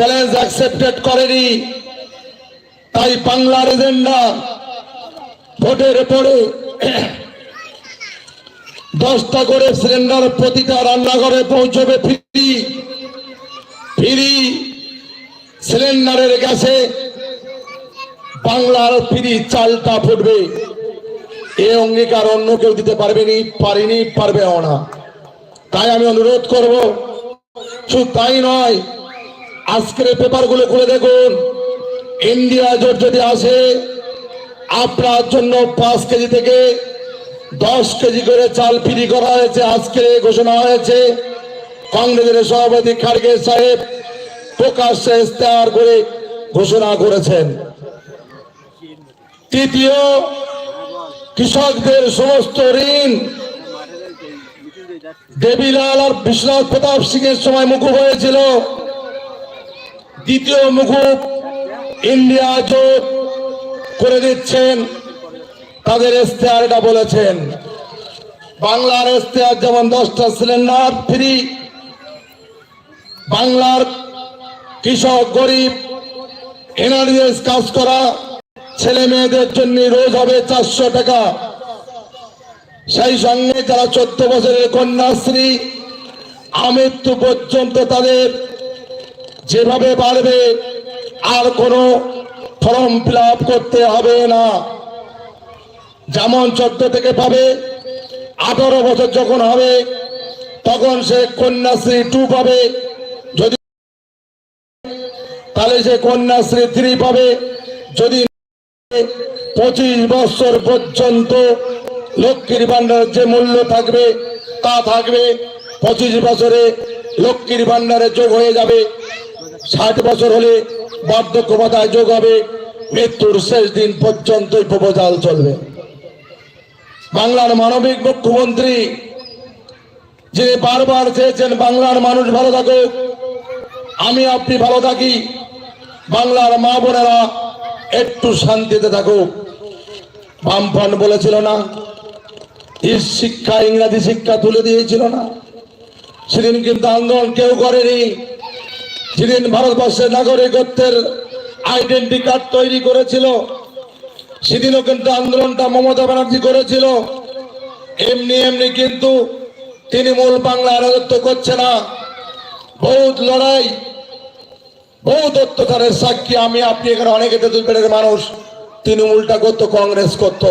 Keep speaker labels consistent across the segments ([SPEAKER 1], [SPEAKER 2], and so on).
[SPEAKER 1] Challenge accepted করেনি। তাই বাংলার এজেন্ডা ভোটের পরে দশটা করে সিলিন্ডার প্রতিটা রান্নাঘরে পৌঁছবে ফ্রি। ফ্রি সিলিন্ডারের গ্যাসে বাংলার ফ্রি চালটা ফুটবে। এ অঙ্গীকার অন্য কেউ দিতে পারবেনি, পারিনি, পারবেও না। তাই আমি অনুরোধ করব, শুধু তাই নয় আজকের পেপারগুলো খুলে দেখুন। ইন্ডিয়া জোট যদি আসে, আপনার জন্য পাঁচ কেজি থেকে দশ কেজি করে চাল ফ্রি করা হয়েছে। আজকে ঘোষণা হয়েছে, কংগ্রেসের সভাপতি খাড়গে সাহেব প্রকাশ্যে ইস্তেহার করে ঘোষণা করেছেন। তৃতীয়, কৃষকদের সমস্ত ঋণ দেবীলাল আর বিশ্বনাথ প্রতাপ সিং এর সময় মুকুব হয়েছিল। দ্বিতীয় মুকুব ইন্ডিয়া জোট করে দিচ্ছেন। তাদের ইস্তেহার এটা বলেছেন, বাংলার ইস্তেহার যেমন দশটা সিলিন্ডার ফ্রি, বাংলার কৃষক গরিব এনার্জিস কাজ করা, ছেলে মেয়েদের জন্য রোজ হবে চারশো টাকা। সেই সঙ্গে যারা চোদ্দ বছরের কন্যাশ্রী, আমৃত্যু পর্যন্ত তাদের যেভাবে বাড়বে আর কোনো ফর্ম ফিল করতে হবে না। যেমন চোদ্দ থেকে পাবে, আঠারো বছর যখন হবে, তখন সে কন্যাশ্রী টু পাবে। যদি তাহলে সে কন্যাশ্রী থ্রি পাবে। যদি পঁচিশ বছর পর্যন্ত লক্ষ্মীর ভান্ডারের যে মূল্য থাকবে, তা থাকবে, পঁচিশ বছরে লক্ষ্মীর ভান্ডারে যোগ হয়ে যাবে। ষাট বছর হলে বার্ধক্য ভাতায় যোগ হবে, মৃত্যুর শেষ দিন পর্যন্তই প্রপোজাল চলবে। বাংলার মানবিক মুখ্যমন্ত্রী যে বারবার চেয়েছেন বাংলার মানুষ ভালো থাকুক, আমি আপনি ভালো থাকি, বাংলার মা বোনেরা একটু শান্তিতে থাকুক। বামফ্রন্ট বলেছিল না শিক্ষা, ইংরাজি শিক্ষা তুলে দিয়েছিল না। সেদিন কিন্তু আন্দোলন কেউ করেনি। যেদিন ভারতবর্ষের নাগরিকত্বের আইডেন্টি কার্ড তৈরি করেছিল। সেদিনও কিন্তু আন্দোলনটা মমতা ব্যানার্জি করেছিল। এমনি এমনি কিন্তু তৃণমূল বাংলা রাজত্ব করছে না। বহুত লড়াই, বহুত অত্যাচারের সাক্ষী আমি, আপনি এখানে অনেকে তেতুল পেটের মানুষ। তৃণমূলটা করতো, কংগ্রেস করতো।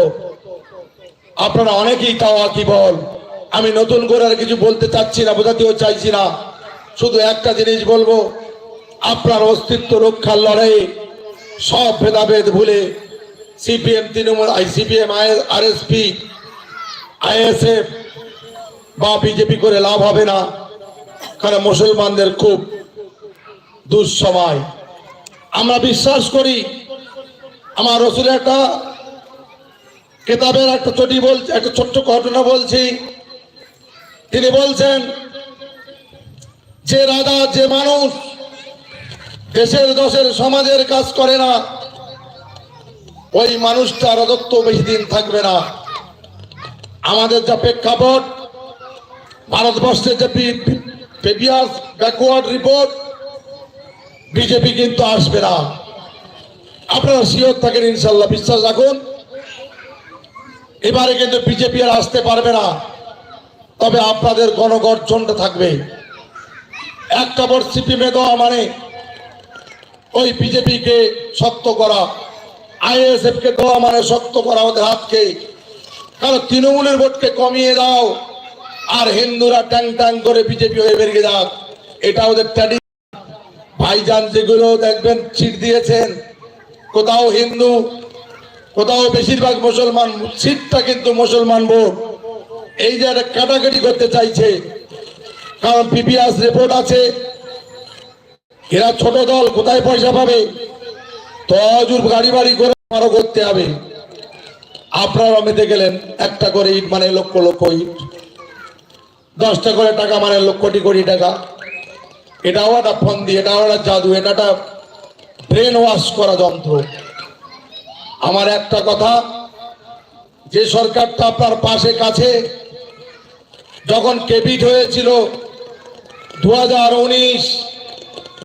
[SPEAKER 1] আপনারা অনেকেই তাওয়া কি বল। আমি নতুন করে আর কিছু বলতে চাচ্ছি না, বোঝাতেও চাইছি না। শুধু একটা জিনিস বলব আপনার অস্তিত্ব রক্ষার লড়াইয়ে সব ভেদাভেদ ভুলে CPM, Trinamool CPM RSP, ISF বা বিজেপি করে লাভ হবে না। কারণ মুসলমানদের খুব দুঃসময়। আমরা বিশ্বাস করি, আমার রসুলের একটা কেতাবের একটা চটি বলছে একটা ছোট্ট ঘটনা বলছি। তিনি বলছেন, যে রাজা, যে মানুষ দেশের দশের সমাজের কাজ করে না। ওই মানুষটা রাজত্ব বেশি দিন থাকবে না। আমাদের যা প্রেক্ষাপট, ভারতবর্ষের যে প্রিভিয়াস ব্যাকওয়ার্ড রিপোর্ট বিজেপি কিন্তু আসবে না। আপনারা শিওর থাকেন, ইনশাল্লাহ বিশ্বাস রাখুন। এবারে কিন্তু বিজেপি আর আসতে পারবে না। তবে আপনাদের গণগর্জনটা থাকবে। একটা বড় সিপিএমে দেওয়া মানে ওই বিজেপিকে শক্ত করা আইএসএফ কে দেওয়া মানে শক্ত করা ওদের হাতকে। কারণ তৃণমূলের ভোটকে কমিয়ে দাও, আর হিন্দুরা ট্যাং ট্যাং করে বিজেপি হয়ে বেরিয়ে যাক। এটা ওদের ট্যাডি ভাইজান যেগুলো দেখবেন সিট দিয়েছেন, কোথাও হিন্দু, কোথাও বেশিরভাগ মুসলমান সিটটা কিন্তু মুসলমান ভোট। এই যে একটা কাটাকাটি করতে চাইছে, কারণ পিপিএস রিপোর্ট আছে এরা ছোট দল, কোথায় পয়সা পাবে? তজুর গাড়ি বাড়ি করে আরও করতে হবে। আপনারা মেতে গেলেন, একটা করে ইট মানে লক্ষ লক্ষ ইট। দশটা করে টাকা মানে লক্ষ কোটি কোটি টাকা। এটাও একটা ফন্দি, এটাও একটা জাদু, এটা একটা ব্রেন ওয়াশ করা যন্ত্র। আমার একটা কথা, যে সরকারটা আপনার পাশে কাছে, যখন কেবিট হয়েছিল দু হাজার উনিশ